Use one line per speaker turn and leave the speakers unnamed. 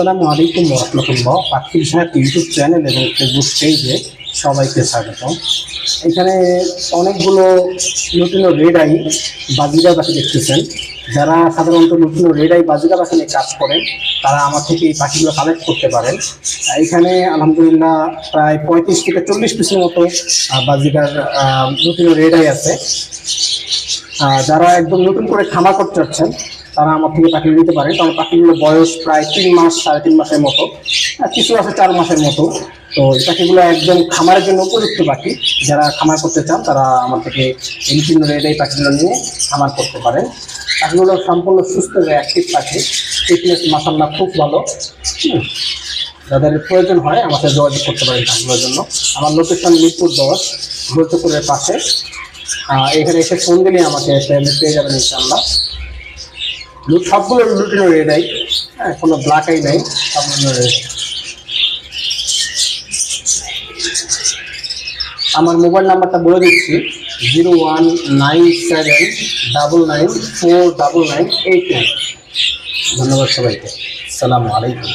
আসসালামু আলাইকুম রহমতুল্লাহ পাখি সাহেব ইউটিউব চ্যানেল এবং ফেসবুক পেজে সবাইকে স্বাগত এখানে অনেকগুলো নতুন রেড আই বাজিরা পাখি দেখতেছেন। যারা সাধারণত নতুন রেড আই বাজিরা পাখি নিয়ে কাজ করেন তারা আমার থেকে এই পাখিগুলো কালেক্ট করতে পারেন। এখানে আলহামদুলিল্লাহ প্রায় পঁয়ত্রিশ থেকে চল্লিশ পিসের মতো আহ, বাজিকার নতুন রেড আই আছে যারা একদম নতুন করে খামার করতে চাচ্ছেন তারা আমার থেকে পাখি নিতে পারে। কারণ পাখিগুলোর বয়স প্রায় তিন মাস, সাড়ে তিন মাসের মতো। কিছু আছে চার মাসের মতো। তো এই পাখিগুলো একদম খামারের জন্য উপযুক্ত পাখি যারা খামার করতে চান, তারা আমার থেকে বিভিন্ন রেড এই পাখিগুলো নিয়ে খামার করতে পারেন। পাখিগুলো সম্পূর্ণ সুস্থ অ্যাক্টিভ পাখি ফিটনেস মাসাল্লাহ খুব ভালো। যাদের প্রয়োজন হয় আমাকে যোগাযোগ করতে পারেন পাখিগুলোর জন্য। আমার লোকেশন মিরপুর দশ গুরুত্বপুরের পাশে। এখানে এসে ফোন দিলে আমাকে পেয়ে যাবেন ইনশাল্লাহ সবগুলো লুটিনো রেডাই হ্যাঁ কোনো ব্ল্যাক আই নাই, সবগুলো রেড আমার মোবাইল নাম্বারটা বলে দিচ্ছি zero one nine seven double nine four double nine eight nine ধন্যবাদ সবাইকে। সালামু আলাইকুম।